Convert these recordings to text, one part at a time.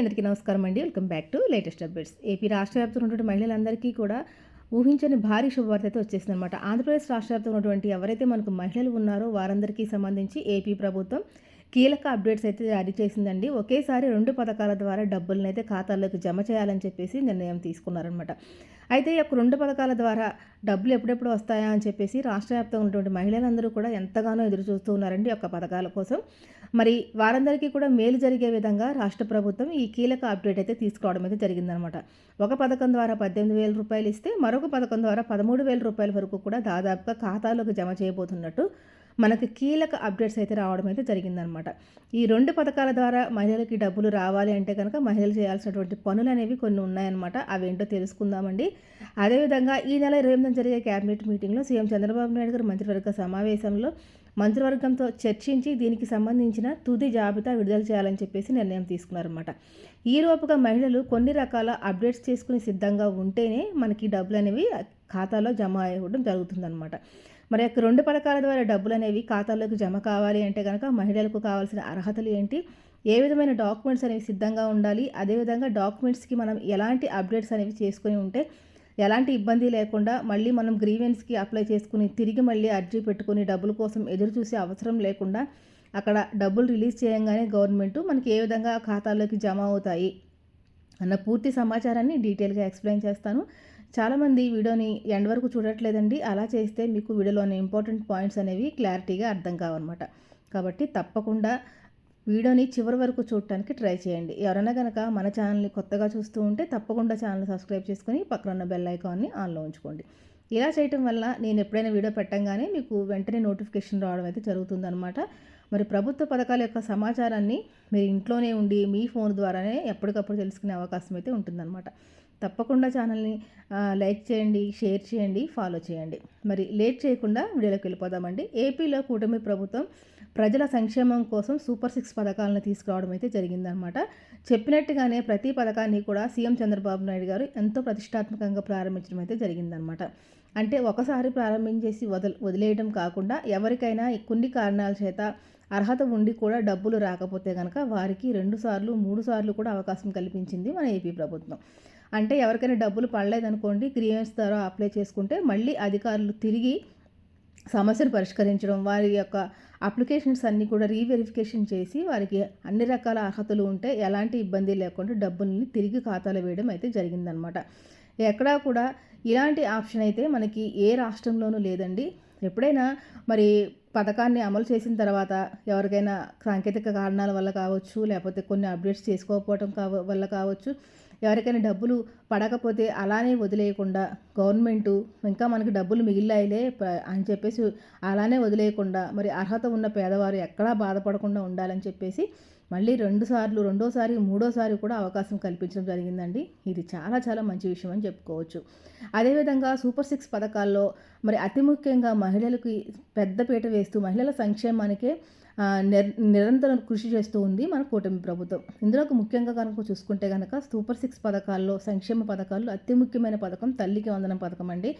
అందరికీ నమస్కారం అండి. Welcome back to latest updates. AP రాష్ట్ర వ్యాప్తంగా ఉన్నటువంటి మహిళలందరికీ కూడా ఊహించని భారీ శుభవార్త అయితే వచ్చేసిందనమాట ఆంధ్రప్రదేశ్ రాష్ట్ర వ్యాప్తంగా ఉన్నటువంటి ఎవరైతే మనకు మహిళలు ఉన్నారో వారందరికీ సంబంధించి ఏపీ ప్రభుత్వం కీలక అప్డేట్స్ అయితే జారీ చేసిందండి. ఒకేసారి రెండు పథకాల ద్వారా డబ్బులను అయితే ఖాతాల్లోకి జమ చేయాలని చెప్పేసి నిర్ణయం తీసుకున్నారనమాట అయితే ఈ యొక్క రెండు పథకాల ద్వారా డబ్బులు ఎప్పుడెప్పుడు వస్తాయా అని చెప్పేసి రాష్ట్ర వ్యాప్తంగా ఉన్నటువంటి మహిళలందరూ కూడా ఎంతగానో ఎదురు చూస్తూ ఉన్నారండి ఈ యొక్క పథకాల కోసం. మరి వారందరికీ కూడా మేలు జరిగే విధంగా రాష్ట్ర ప్రభుత్వం ఈ కీలక అప్డేట్ అయితే తీసుకోవడం అయితే జరిగిందనమాట ఒక పథకం ద్వారా పద్దెనిమిది వేల రూపాయలు ఇస్తే మరొక పథకం ద్వారా పదమూడు వేల రూపాయల వరకు కూడా దాదాపుగా ఖాతాలోకి జమ చేయబోతున్నట్టు మనకు కీలక అప్డేట్స్ అయితే రావడం అయితే జరిగిందనమాట. ఈ రెండు పథకాల ద్వారా మహిళలకి డబ్బులు రావాలి అంటే కనుక మహిళలు చేయాల్సినటువంటి పనులు అనేవి కొన్ని ఉన్నాయన్నమాట. అవేంటో తెలుసుకుందామండి. అదేవిధంగా ఈ నెల ఇరవై ఎనిమిది జరిగే క్యాబినెట్ మీటింగ్లో సీఎం చంద్రబాబు నాయుడు గారు మంత్రివర్గ సమావేశంలో మంత్రివర్గంతో చర్చించి దీనికి సంబంధించిన తుది జాబితా విడుదల చేయాలని చెప్పేసి నిర్ణయం తీసుకున్నారన్నమాట. ఈ లోపుగా మహిళలు కొన్ని రకాల అప్డేట్స్ చేసుకుని సిద్ధంగా ఉంటేనే మనకి డబ్బులు అనేవి ఖాతాలో జమ అవ్వడం జరుగుతుందన్నమాట. మరి యొక్క రెండు పథకాల ద్వారా డబ్బులు అనేవి ఖాతాలోకి జమ కావాలి అంటే కనుక మహిళలకు కావాల్సిన అర్హతలు ఏంటి? ఏ విధమైన డాక్యుమెంట్స్ అనేవి సిద్ధంగా ఉండాలి? అదేవిధంగా డాక్యుమెంట్స్కి మనం ఎలాంటి అప్డేట్స్ అనేవి చేసుకుని ఉంటే ఎలాంటి ఇబ్బంది లేకుండా మళ్ళీ మనం గ్రీవెన్స్కి అప్లై చేసుకుని తిరిగి మళ్ళీ అర్జీ పెట్టుకుని డబ్బుల కోసం ఎదురు చూసే అవసరం లేకుండా అక్కడ డబ్బులు రిలీజ్ చేయంగానే గవర్నమెంట్ మనకి ఏ విధంగా ఖాతాలోకి జమ అవుతాయి? అన్న పూర్తి సమాచారాన్ని డీటెయిల్గా ఎక్స్ప్లెయిన్ చేస్తాను. చాలామంది వీడియోని ఎండ్ వరకు చూడట్లేదండి. అలా చేస్తే మీకు వీడియోలోని ఇంపార్టెంట్ పాయింట్స్ అనేవి క్లారిటీగా అర్థం కావన్నమాట. కాబట్టి తప్పకుండా వీడియోని చివరి వరకు చూడటానికి ట్రై చేయండి. ఎవరైనా కనుక మన ఛానల్ని కొత్తగా చూస్తూ ఉంటే తప్పకుండా ఛానల్ సబ్స్క్రైబ్ చేసుకుని పక్కన ఉన్న బెల్ ఐకాన్ని ఆన్లో ఉంచుకోండి. ఇలా చేయటం వల్ల నేను ఎప్పుడైనా వీడియో పెట్టంగానే మీకు వెంటనే నోటిఫికేషన్ రావడం అయితే జరుగుతుందన్నమాట. మరి ప్రభుత్వ పథకాల యొక్క సమాచారాన్ని మీరు ఇంట్లోనే ఉండి మీ ఫోన్ ద్వారానే ఎప్పటికప్పుడు తెలుసుకునే అవకాశం అయితే ఉంటుందన్నమాట. తప్పకుండా ఛానల్ని లైక్ చేయండి షేర్ చేయండి ఫాలో చేయండి. మరి లేట్ చేయకుండా వీడియోలోకి వెళ్ళిపోదామండి. ఏపీలో కూటమి ప్రభుత్వం ప్రజల సంక్షేమం కోసం సూపర్ సిక్స్ పథకాలను తీసుకురావడం అయితే జరిగిందనమాట చెప్పినట్టుగానే ప్రతి పథకాన్ని కూడా సీఎం చంద్రబాబు నాయుడు గారు ఎంతో ప్రతిష్టాత్మకంగా ప్రారంభించడం అయితే జరిగిందనమాట అంటే ఒకసారి ప్రారంభించేసి వదల వదిలేయడం కాకుండా ఎవరికైనా కొన్ని కారణాల చేత అర్హత ఉండి కూడా డబ్బులు రాకపోతే కనుక వారికి రెండు సార్లు మూడు సార్లు కూడా అవకాశం కల్పించింది మన ఏపీ ప్రభుత్వం. అంటే ఎవరికైనా డబ్బులు పడలేదనుకోండి గ్రీవెన్స్ ద్వారా అప్లై చేసుకుంటే మళ్ళీ అధికారులు తిరిగి సమస్యను పరిష్కరించడం వారి యొక్క అప్లికేషన్స్ అన్నీ కూడా రీవెరిఫికేషన్ చేసి వారికి అన్ని రకాల అర్హతలు ఉంటే ఎలాంటి ఇబ్బంది లేకుండా డబ్బుల్ని తిరిగి ఖాతాలో వేయడం అయితే జరిగిందనమాట. ఎక్కడా కూడా ఇలాంటి ఆప్షన్ అయితే మనకి ఏ రాష్ట్రంలోనూ లేదండి. ఎప్పుడైనా మరి పథకాన్ని అమలు చేసిన తర్వాత ఎవరికైనా సాంకేతిక కారణాల వల్ల కావచ్చు లేకపోతే కొన్ని అప్డేట్స్ చేసుకోకపోవడం కావ వల్ల కావచ్చు ఎవరికైనా డబ్బులు పడకపోతే అలానే వదిలేయకుండా గవర్నమెంటు ఇంకా మనకి డబ్బులు మిగిలాయిలే అని చెప్పేసి అలానే వదిలేయకుండా మరి అర్హత ఉన్న పేదవారు ఎక్కడా బాధపడకుండా ఉండాలని చెప్పేసి మళ్ళీ రెండు సార్లు రెండోసారి మూడోసారి కూడా అవకాశం కల్పించడం జరిగిందండి. ఇది చాలా చాలా మంచి విషయం అని చెప్పుకోవచ్చు. అదేవిధంగా సూపర్ సిక్స్ పథకాల్లో మరి అతి ముఖ్యంగా మహిళలకి పెద్దపీట వేస్తూ మహిళల సంక్షేమానికే నిరంతరం కృషి చేస్తూ ఉంది మన కూటమి ప్రభుత్వం. ఇందులో ముఖ్యంగా కనుక చూసుకుంటే కనుక సూపర్ సిక్స్ పథకాల్లో సంక్షేమ పథకాల్లో అతి ముఖ్యమైన పథకం తల్లికి వందనం పథకం అండి.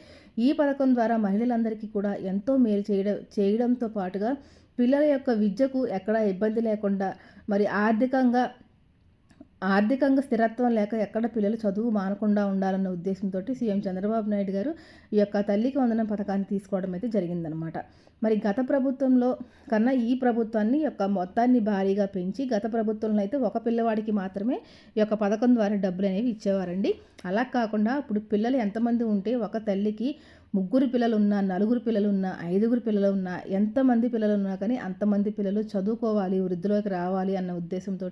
ఈ పథకం ద్వారా మహిళలందరికీ కూడా ఎంతో మేలు చేయడం చేయడంతో పాటుగా పిల్లల యొక్క విద్యకు ఎక్కడా ఇబ్బంది లేకుండా మరి ఆర్థికంగా ఆర్థికంగా స్థిరత్వం లేక ఎక్కడ పిల్లలు చదువు మానకుండా ఉండాలన్న ఉద్దేశంతో సీఎం చంద్రబాబు నాయుడు గారు ఈ యొక్క తల్లికి వందనం పథకాన్ని తీసుకోవడం అయితే జరిగిందనమాట మరి గత ప్రభుత్వంలో కన్నా ఈ ప్రభుత్వాన్ని యొక్క మొత్తాన్ని భారీగా పెంచి గత ప్రభుత్వంలో అయితే ఒక పిల్లవాడికి మాత్రమే ఈ యొక్క పథకం ద్వారా డబ్బులు అనేవి ఇచ్చేవారండి. అలా కాకుండా ఇప్పుడు పిల్లలు ఎంతమంది ఉంటే ఒక తల్లికి ముగ్గురు పిల్లలున్నా నలుగురు పిల్లలున్నా ఐదుగురు పిల్లలున్నా ఎంతమంది పిల్లలు ఉన్నా కానీ అంతమంది పిల్లలు చదువుకోవాలి వృద్ధిలోకి రావాలి అన్న ఉద్దేశంతో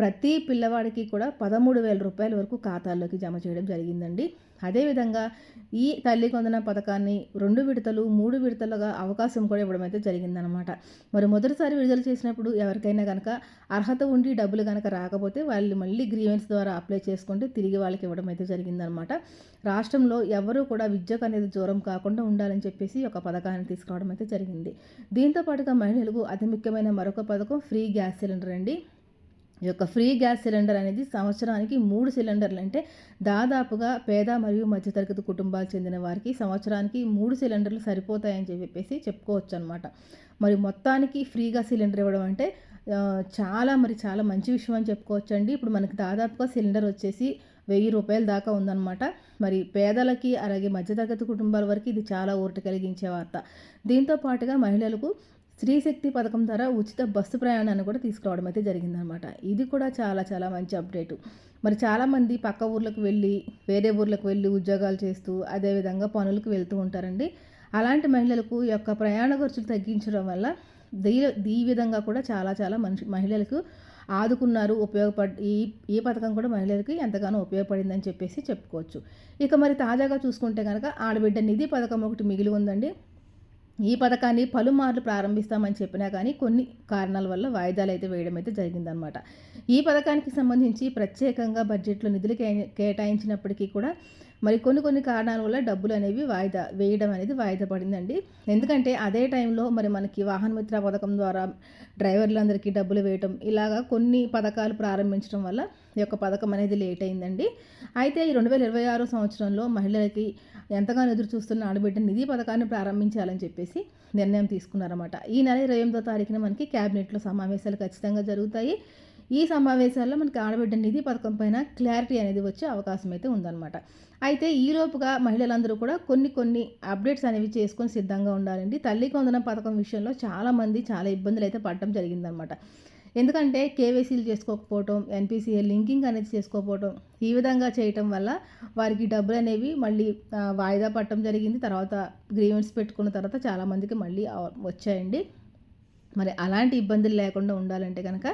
ప్రతి పిల్లవాడికి కూడా పదమూడు వేల రూపాయల వరకు ఖాతాల్లోకి జమ చేయడం జరిగిందండి. అదేవిధంగా ఈ తల్లి కొందన పథకాన్ని రెండు విడతలు మూడు విడతలుగా అవకాశం కూడా ఇవ్వడం అయితే జరిగిందనమాట మరి మొదటిసారి విడుదల చేసినప్పుడు ఎవరికైనా కనుక అర్హత ఉండి డబ్బులు కనుక రాకపోతే వాళ్ళు మళ్ళీ గ్రీవెన్స్ ద్వారా అప్లై చేసుకుంటే తిరిగి వాళ్ళకి ఇవ్వడం అయితే జరిగిందనమాట రాష్ట్రంలో ఎవరూ కూడా విద్యకు అనేది దూరం కాకుండా ఉండాలని చెప్పేసి ఒక పథకాన్ని తీసుకురావడం అయితే జరిగింది. దీంతో పాటుగా మహిళలకు అతి ముఖ్యమైన మరొక పథకం ఫ్రీ గ్యాస్ సిలిండర్ అండి. ఈ యొక్క ఫ్రీ గ్యాస్ సిలిండర్ అనేది సంవత్సరానికి మూడు సిలిండర్లు అంటే దాదాపుగా పేద మరియు మధ్యతరగతి కుటుంబాలు చెందిన వారికి సంవత్సరానికి మూడు సిలిండర్లు సరిపోతాయని చెప్పేసి చెప్పుకోవచ్చు అనమాట మరి మొత్తానికి ఫ్రీగా సిలిండర్ ఇవ్వడం అంటే చాలా మరి చాలా మంచి విషయం అని చెప్పుకోవచ్చండి. ఇప్పుడు మనకి దాదాపుగా సిలిండర్ వచ్చేసి వెయ్యి రూపాయల దాకా ఉందనమాట. మరి పేదలకి అలాగే మధ్యతరగతి కుటుంబాల వరకు ఇది చాలా ఊరట కలిగించే వార్త. దీంతో పాటుగా మహిళలకు స్త్రీ శక్తి పథకం ద్వారా ఉచిత బస్సు ప్రయాణాన్ని కూడా తీసుకురావడం అయితే జరిగిందనమాట. ఇది కూడా చాలా చాలా మంచి అప్డేటు. మరి చాలామంది పక్క ఊర్లకు వెళ్ళి, వేరే ఊర్లకు వెళ్ళి ఉద్యోగాలు చేస్తూ, అదేవిధంగా పనులకు వెళ్తూ ఉంటారండి. అలాంటి మహిళలకు యొక్క ప్రయాణ ఖర్చులు తగ్గించడం వల్ల దీ ఈ విధంగా కూడా చాలా చాలా మనిషి మహిళలకు ఆదుకున్నారు. ఉపయోగపడ్ ఈ ఈ పథకం కూడా మహిళలకి ఎంతగానో ఉపయోగపడిందని చెప్పేసి చెప్పుకోవచ్చు. ఇక మరి తాజాగా చూసుకుంటే కనుక ఆడబిడ్డ నిధి పథకం ఒకటి మిగిలి ఉందండి. ఈ పథకాన్ని పలుమార్లు ప్రారంభిస్తామని చెప్పినా కానీ కొన్ని కారణాల వల్ల వాయిదాలు అయితే వేయడం అయితే జరిగిందనమాట. ఈ పథకానికి సంబంధించి ప్రత్యేకంగా బడ్జెట్‌లో నిధులు కేటాయించినప్పటికీ కూడా మరి కొన్ని కొన్ని కారణాల వల్ల డబ్బులు అనేవి వాయిదా వేయడం అనేది వాయిదా పడిందండి. ఎందుకంటే అదే టైంలో మరి మనకి వాహనమిత్ర పథకం ద్వారా డ్రైవర్లందరికీ డబ్బులు వేయటం ఇలాగా కొన్ని పథకాలు ప్రారంభించడం వల్ల ఈ యొక్క పథకం అనేది లేట్ అయిందండి. అయితే ఈ 2026 సంవత్సరంలో మహిళలకి ఎంతగానో ఎదురు చూస్తున్న ఆడబిడ్డ నిధి పథకాన్ని ప్రారంభించాలని చెప్పేసి నిర్ణయం తీసుకున్నారన్నమాట. ఈ నెల 28దో తారీఖున మనకి క్యాబినెట్‌లో సమావేశాలు ఖచ్చితంగా జరుగుతాయి. ఈ సమావేశాల్లో మనకి ఆడబిడ్డ నిధి పథకం పైన క్లారిటీ అనేది వచ్చే అవకాశం అయితే ఉందన్నమాట. అయితే ఈలోపుగా మహిళలందరూ కూడా కొన్ని కొన్ని అప్డేట్స్ అనేవి చేసుకొని సిద్ధంగా ఉండాలండి. తల్లికి కొందన పథకం విషయంలో చాలామంది చాలా ఇబ్బందులు అయితే పడటం జరిగిందనమాట. ఎందుకంటే కేవైసీలు చేసుకోకపోవటం, ఎన్పిసిఏ లింకింగ్ అనేది చేసుకోకపోవటం, ఈ విధంగా చేయటం వల్ల వారికి డబ్బులు అనేవి మళ్ళీ వాయిదా పడటం జరిగింది. తర్వాత గ్రీవెన్స్ పెట్టుకున్న తర్వాత చాలామందికి మళ్ళీ వచ్చాయండి. మరి అలాంటి ఇబ్బందులు లేకుండా ఉండాలంటే కనుక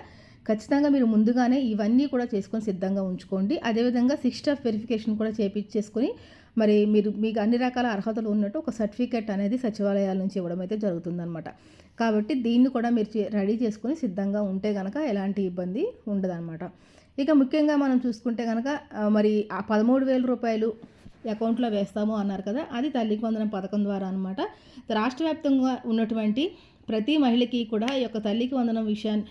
ఖచ్చితంగా మీరు ముందుగానే ఇవన్నీ కూడా చేసుకొని సిద్ధంగా ఉంచుకోండి. అదేవిధంగా సిక్స్ స్టెప్ వెరిఫికేషన్ కూడా చేపిచ్చేసుకొని మరి మీరు మీకు అన్ని రకాల అర్హతలు ఉన్నట్టు ఒక సర్టిఫికేట్ అనేది సచివాలయాల నుంచి ఇవ్వడం అయితే జరుగుతుందనమాట. కాబట్టి దీన్ని కూడా మీరు చే రెడీ చేసుకొని సిద్ధంగా ఉంటే కనుక ఎలాంటి ఇబ్బంది ఉండదనమాట. ఇక ముఖ్యంగా మనం చూసుకుంటే కనుక మరి ఆ పదమూడు వేల రూపాయలు అకౌంట్‌లో వేస్తాము అన్నారు కదా! అది తల్లికి వందనం పథకం ద్వారా అనమాట. రాష్ట్ర వ్యాప్తంగా ఉన్నటువంటి ప్రతి మహిళకి కూడా ఈ యొక్క తల్లికి వందనం విషయాన్ని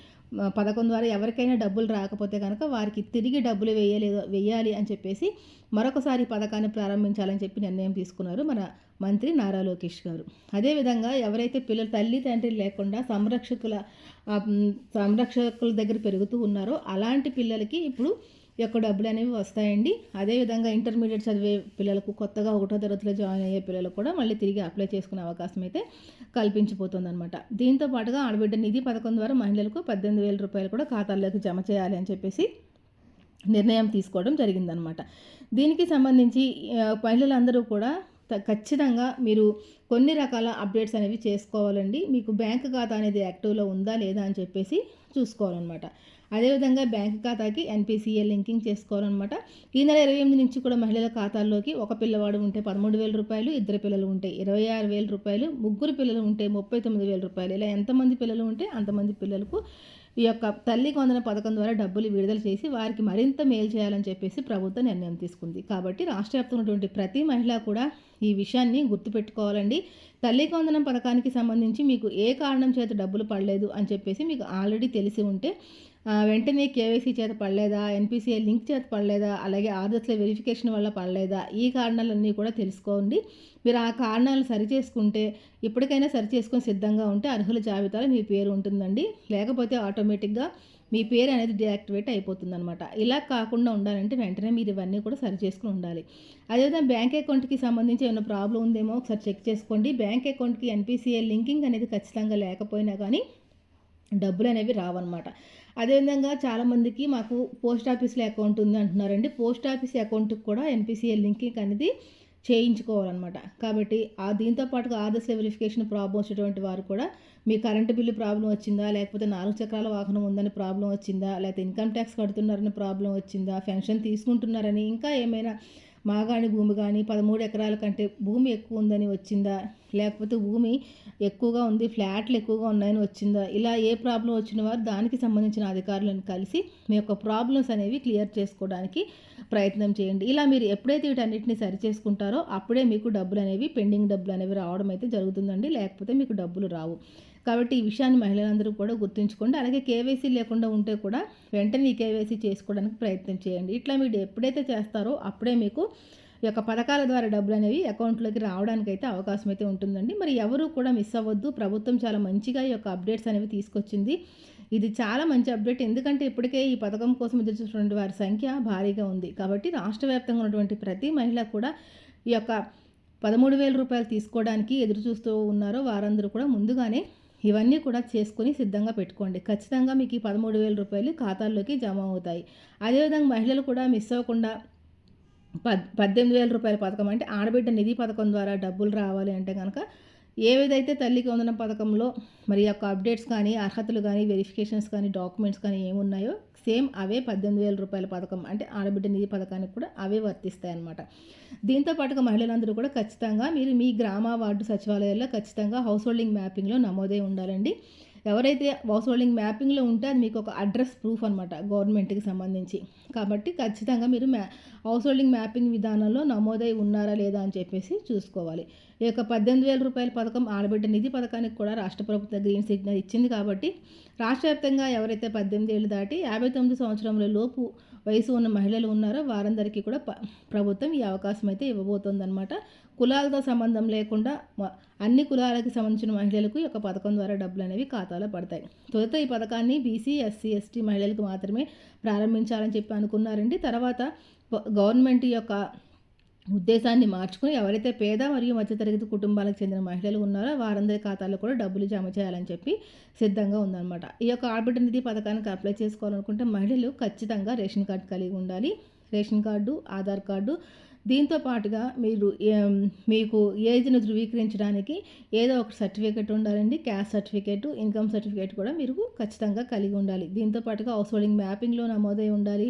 పథకం ద్వారా ఎవరికైనా డబ్బులు రాకపోతే కనుక వారికి తిరిగి డబ్బులు వేయలేదు వేయాలి అని చెప్పేసి మరొకసారి పథకాన్ని ప్రారంభించాలని చెప్పి నిర్ణయం తీసుకున్నారు మన మంత్రి నారా లోకేష్ గారు. అదేవిధంగా ఎవరైతే పిల్లలు తల్లి, తండ్రి లేకుండా సంరక్షకుల సంరక్షకుల దగ్గర పెరుగుతూ ఉన్నారో అలాంటి పిల్లలకి ఇప్పుడు యొక్క డబ్బులు అనేవి వస్తాయండి. అదేవిధంగా ఇంటర్మీడియట్ చదివే పిల్లలకు కొత్తగా ఒకటో తరగతిలో జాయిన్ అయ్యే పిల్లలకు కూడా మళ్ళీ తిరిగి అప్లై చేసుకునే అవకాశం అయితే కల్పించబోతోందనమాట. దీంతో పాటుగా ఆడబిడ్డ నిధి పథకం ద్వారా మహిళలకు పద్దెనిమిది వేల రూపాయలు కూడా ఖాతాల్లోకి జమ చేయాలి అని చెప్పేసి నిర్ణయం తీసుకోవడం జరిగిందనమాట. దీనికి సంబంధించి మహిళలందరూ కూడా త ఖచ్చితంగా మీరు కొన్ని రకాల అప్డేట్స్ అనేవి చేసుకోవాలండి. మీకు బ్యాంక్ ఖాతా అనేది యాక్టివ్‌లో ఉందా లేదా అని చెప్పేసి చూసుకోవాలనమాట. అదేవిధంగా బ్యాంక్ ఖాతాకి ఎన్పిసిఏ లింకింగ్ చేసుకోవాలనమాట. ఈ నెల 28 నుంచి కూడా మహిళల ఖాతాల్లోకి ఒక పిల్లవాడు ఉంటే పదమూడు వేల రూపాయలు ఇద్దరు పిల్లలు ఉంటే ఇరవై ఆరు వేల రూపాయలు ముగ్గురు పిల్లలు ఉంటే ముప్పై తొమ్మిది వేల రూపాయలు ఇలా ఎంతమంది పిల్లలు ఉంటే అంతమంది పిల్లలకు ఈ యొక్క తల్లి కొందన పథకం ద్వారా డబ్బులు విడుదల చేసి వారికి మరింత మేలు చేయాలని చెప్పేసి ప్రభుత్వం నిర్ణయం తీసుకుంది. కాబట్టి రాష్ట్ర ఉన్నటువంటి ప్రతి మహిళ కూడా ఈ విషయాన్ని గుర్తుపెట్టుకోవాలండి. తల్లి కొందనం పథకానికి సంబంధించి మీకు ఏ కారణం చేత డబ్బులు పడలేదు అని చెప్పేసి మీకు ఆల్రెడీ తెలిసి ఉంటే వెంటనే కేవైసీ చేత పడలేదా, ఎన్‌పీసీఐ లింక్ చేత పడలేదా, అలాగే ఆధార్స్‌లో వెరిఫికేషన్ వల్ల పడలేదా, ఈ కారణాలన్నీ కూడా తెలుసుకోండి. మీరు ఆ కారణాలు సరిచేసుకుంటే ఇప్పటికైనా సరిచేసుకొని సిద్ధంగా ఉంటే అర్హుల జాబితాలో మీ పేరు ఉంటుందండి. లేకపోతే ఆటోమేటిక్‌గా మీ పేరు అనేది డీయాక్టివేట్ అయిపోతుందనమాట. ఇలా కాకుండా ఉండాలంటే వెంటనే మీరు ఇవన్నీ కూడా సరి చేసుకుని ఉండాలి. అదేవిధంగా బ్యాంక్ అకౌంట్‌కి సంబంధించి ఏమైనా ప్రాబ్లమ్ ఉందేమో ఒకసారి చెక్ చేసుకోండి. బ్యాంక్ అకౌంట్‌కి ఎన్పిసిఐ లింకింగ్ అనేది ఖచ్చితంగా లేకపోయినా కానీ డబ్బులు అనేవి రావన్నమాట. అదేవిధంగా చాలామందికి మాకు పోస్ట్ ఆఫీస్‌లో అకౌంట్ ఉంది అంటున్నారండి. పోస్ట్ ఆఫీస్ అకౌంట్‌కి కూడా ఎన్‌పీసీఐ లింకింగ్ అనేది చేయించుకోవాలన్నమాట కాబట్టి ఆ దీంతో పాటుగా ఆధార్స్‌లో వెరిఫికేషన్ ప్రాబ్లమ్ వచ్చేటువంటి వారు కూడా మీ కరెంట్ బిల్లు ప్రాబ్లం వచ్చిందా, లేకపోతే నాలుగు చక్రాల వాహనం ఉందని ప్రాబ్లమ్ వచ్చిందా, లేకపోతే ఇన్‌కమ్ ట్యాక్స్ కడుతున్నారని ప్రాబ్లం వచ్చిందా, పెన్షన్ తీసుకుంటున్నారని, ఇంకా ఏమైనా మాగాణి భూమి కానీ పదమూడు ఎకరాల కంటే భూమి ఎక్కువ ఉందని వచ్చిందా, లేకపోతే భూమి ఎక్కువగా ఉంది, ఫ్లాట్లు ఎక్కువగా ఉన్నాయని వచ్చిందా, ఇలా ఏ ప్రాబ్లం వచ్చిన వారు దానికి సంబంధించిన అధికారులను కలిసి మీ యొక్క ప్రాబ్లమ్స్ అనేవి క్లియర్ చేసుకోవడానికి ప్రయత్నం చేయండి. ఇలా మీరు ఎప్పుడైతే వీటన్నిటిని సరిచేసుకుంటారో అప్పుడే మీకు డబ్బులు అనేవి పెండింగ్ డబ్బులు అనేవి రావడం అయితే జరుగుతుందండి. లేకపోతే మీకు డబ్బులు రావు. కాబట్టి ఈ విషయాన్ని మహిళలందరూ కూడా గుర్తుంచుకోండి. అలాగే కేవైసీ లేకుండా ఉంటే కూడా వెంటనే ఈ కేవైసీ చేసుకోవడానికి ప్రయత్నం చేయండి. ఇట్లా మీరు ఎప్పుడైతే చేస్తారో అప్పుడే మీకు ఈ యొక్క పథకాల ద్వారా డబ్బులు అనేవి అకౌంట్‌లోకి రావడానికి అయితే అవకాశం అయితే ఉంటుందండి. మరి ఎవరు కూడా మిస్ అవ్వద్దు. ప్రభుత్వం చాలా మంచిగా ఈ యొక్క అప్డేట్స్ అనేవి తీసుకొచ్చింది. ఇది చాలా మంచి అప్డేట్ ఎందుకంటే ఇప్పటికే ఈ పథకం కోసం ఎదురుచూస్తున్నటువంటి వారి సంఖ్య భారీగా ఉంది కాబట్టి రాష్ట్ర వ్యాప్తంగా ఉన్నటువంటి ప్రతి మహిళ కూడా ఈ యొక్క పదమూడు వేల రూపాయలు తీసుకోవడానికి ఎదురు చూస్తూ ఉన్నారో వారందరూ కూడా ముందుగానే ఇవన్నీ కూడా చేసుకొని సిద్ధంగా పెట్టుకోండి. ఖచ్చితంగా మీకు ఈ పదమూడు వేల రూపాయలు ఖాతాల్లోకి జమ అవుతాయి. అదేవిధంగా మహిళలు కూడా మిస్ అవ్వకుండా పద్ పద్దెనిమిది వేల రూపాయల పథకం అంటే ఆడబిడ్డ నిధి పథకం ద్వారా డబ్బులు రావాలి అంటే కనుక ఏదైతే తల్లికి వందన పథకంలో మరి యొక్క అప్డేట్స్ కానీ అర్హతలు కానీ వెరిఫికేషన్స్ కానీ డాక్యుమెంట్స్ కానీ ఏమున్నాయో సేమ్ అవే పద్దెనిమిది వేల రూపాయల పథకం అంటే ఆడబిడ్డ నిధి పథకానికి కూడా అవే వర్తిస్తాయి అన్నమాట దీంతో పాటుగా మహిళలందరూ కూడా ఖచ్చితంగా మీరు మీ గ్రామ వార్డు సచివాలయాల్లో ఖచ్చితంగా హౌస్ హోల్డింగ్ మ్యాపింగ్లో నమోదై ఉండాలండి. ఎవరైతే హౌస్ హోల్డింగ్ మ్యాపింగ్లో ఉంటే అది మీకు ఒక అడ్రస్ ప్రూఫ్ అనమాట గవర్నమెంట్కి సంబంధించి. కాబట్టి ఖచ్చితంగా మీరు మ్యా హౌస్ హోల్డింగ్ మ్యాపింగ్ విధానంలో నమోదై ఉన్నారా లేదా అని చెప్పేసి చూసుకోవాలి. ఈ యొక్క పద్దెనిమిది వేల రూపాయల పథకం ఆడబిడ్డ నిధి పథకానికి కూడా రాష్ట్ర ప్రభుత్వం గ్రీన్ సిగ్నల్ ఇచ్చింది కాబట్టి రాష్ట్ర వ్యాప్తంగా ఎవరైతే పద్దెనిమిది ఏళ్ళు దాటి యాభై తొమ్మిది సంవత్సరంలో లోపు వయసు ఉన్న మహిళలు ఉన్నారో? వారందరికీ కూడా ప్రభుత్వం ఈ అవకాశం అయితే ఇవ్వబోతోందనమాట కులాలతో సంబంధం లేకుండా అన్ని కులాలకు సంబంధించిన మహిళలకు ఈ యొక్క పథకం ద్వారా డబ్బులు అనేవి ఖాతాలో పడతాయి. తొలుత ఈ పథకాన్ని బీసీ ఎస్సీ ఎస్టీ మహిళలకు మాత్రమే ప్రారంభించాలని చెప్పి అనుకున్నారండి. తర్వాత గవర్నమెంట్ యొక్క ఉద్దేశాన్ని మార్చుకుని ఎవరైతే పేద మరియు మధ్యతరగతి కుటుంబాలకు చెందిన మహిళలు ఉన్నారో వారందరి ఖాతాల్లో కూడా డబ్బులు జమ చేయాలని చెప్పి సిద్ధంగా ఉందన్నమాట. ఈ యొక్క ఆర్బిట్ నిధి పథకానికి అప్లై చేసుకోవాలనుకుంటే మహిళలు ఖచ్చితంగా రేషన్ కార్డు కలిగి ఉండాలి. రేషన్ కార్డు ఆధార్ కార్డు దీంతో పాటుగా మీరు మీకు ఏజ్ను ధృవీకరించడానికి ఏదో ఒక సర్టిఫికేట్ ఉండాలండి. క్యాస్ట్ సర్టిఫికేట్ ఇన్కమ్ సర్టిఫికేట్ కూడా మీరు ఖచ్చితంగా కలిగి ఉండాలి. దీంతో పాటుగా హౌస్ హోల్డింగ్ మ్యాపింగ్లో నమోదై ఉండాలి.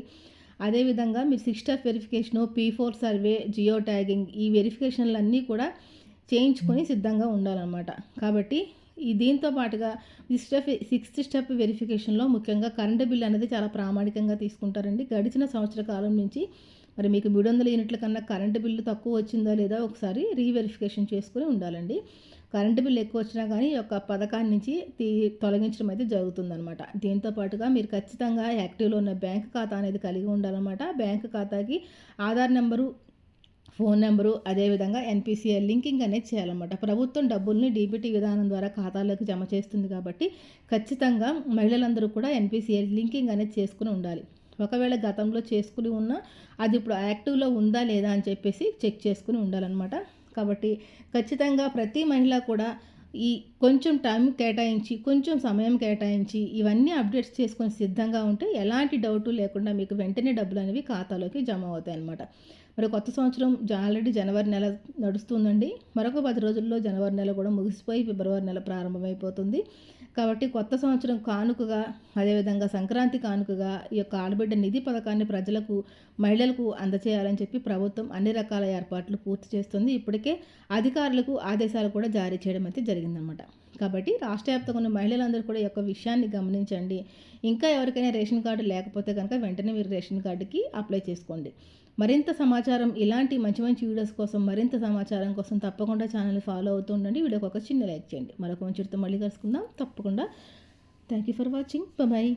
అదేవిధంగా మీరు six staff verification P four survey geo tagging ఈ వెరిఫికేషన్లు అన్నీ కూడా చేయించుకొని సిద్ధంగా ఉండాలన్నమాట. కాబట్టి ఈ దీంతో పాటుగా స్టెప్ సిక్స్త్ స్టెప్ వెరిఫికేషన్లో ముఖ్యంగా కరెంటు బిల్ అనేది చాలా ప్రామాణికంగా తీసుకుంటారండి. గడిచిన సంవత్సర కాలం నుంచి మరి మీకు మూడు వందల యూనిట్ల కన్నా కరెంటు బిల్లు తక్కువ వచ్చిందా లేదా ఒకసారి రీవెరిఫికేషన్ చేసుకుని ఉండాలండి. కరెంటు బిల్లు ఎక్కువ వచ్చినా కానీ ఈ యొక్క పథకాన్ని నుంచి తొలగించడం అయితే జరుగుతుందనమాట దీంతో పాటుగా మీరు ఖచ్చితంగా యాక్టివ్లో ఉన్న బ్యాంక్ ఖాతా అనేది కలిగి ఉండాలన్నమాట. బ్యాంక్ ఖాతాకి ఆధార్ నెంబరు ఫోన్ నెంబరు అదేవిధంగా ఎన్పిసిఐ లింకింగ్ అనేది చేయాలన్నమాట. ప్రభుత్వం డబ్బుల్ని డీబీటీ విధానం ద్వారా ఖాతాలోకి జమ చేస్తుంది కాబట్టి ఖచ్చితంగా మహిళలందరూ కూడా ఎన్పిసిఐ లింకింగ్ అనేది చేసుకుని ఉండాలి. ఒకవేళ గతంలో చేసుకుని ఉన్నా అది ఇప్పుడు యాక్టివ్లో ఉందా లేదా అని చెప్పేసి చెక్ చేసుకుని ఉండాలన్నమాట. కాబట్టి ఖచ్చితంగా ప్రతి మహిళ కూడా ఈ కొంచెం టైం కేటాయించి కొంచెం సమయం కేటాయించి ఇవన్నీ అప్డేట్స్ చేసుకొని సిద్ధంగా ఉంటే ఎలాంటి డౌటు లేకుండా మీకు వెంటనే డబ్బులు అనేవి ఖాతాలోకి జమ అవుతాయి అన్నమాట మరి కొత్త సంవత్సరం ఆల్రెడీ జనవరి నెల నడుస్తుందండి. మరొక పది రోజుల్లో జనవరి నెల కూడా ముగిసిపోయి ఫిబ్రవరి నెల ప్రారంభమైపోతుంది. కాబట్టి కొత్త సంవత్సరం కానుకగా అదేవిధంగా సంక్రాంతి కానుకగా ఈ యొక్క ఆడబిడ్డ నిధి పథకాన్ని ప్రజలకు మహిళలకు అందచేయాలని చెప్పి ప్రభుత్వం అన్ని రకాల ఏర్పాట్లు పూర్తి చేస్తుంది. ఇప్పటికే అధికారులకు ఆదేశాలు కూడా జారీ చేయడం అయితే జరిగిందనమాట కాబట్టి రాష్ట్ర వ్యాప్తంగా ఉన్న మహిళలందరూ కూడా ఈ యొక్క విషయాన్ని గమనించండి. ఇంకా ఎవరికైనా రేషన్ కార్డు లేకపోతే కనుక వెంటనే మీరు రేషన్ కార్డుకి అప్లై చేసుకోండి. మరింత సమాచారం ఇలాంటి మంచి మంచి వీడియోస్ కోసం మరింత సమాచారం కోసం తప్పకుండా ఛానల్ ఫాలో అవుతూ ఉండండి. వీడియోకి ఒక చిన్న లైక్ చేయండి. మరొక మంచితో మళ్ళీ కలుసుకుందాం. తప్పకుండా. Thank you for watching. Bye.